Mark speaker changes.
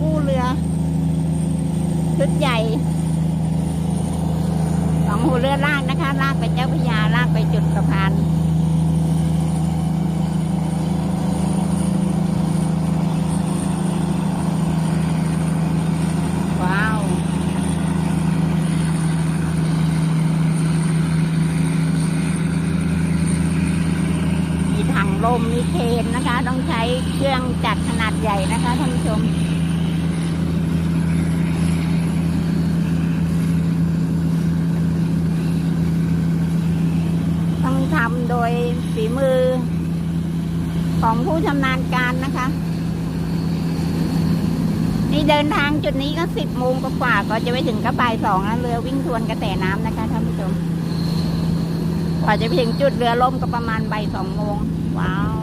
Speaker 1: กู้เรือชุดใหญ่สองหัวเรือลากนะคะ ลากไปเจ้าพระยาลากไปจุดสะพานว้าวมีถังลมมีเคนนะคะ ต้องใช้เครื่องจักรขนาดใหญ่นะคะท่านผู้ชม ต้อง ทำโดยฝีมือ ของผู้ชำนาญการนะคะ นี่เดินทางจุดนี้ก็สิบโมงกว่าก็จะไปถึงก็บ่ายสองแล้วเรือวิ่งทวนกระแสน้ำนะคะท่านผู้ชมกว่าจะไปถึงจุดเรือล่มก็ประมาณบ่ายสองโมงว้าว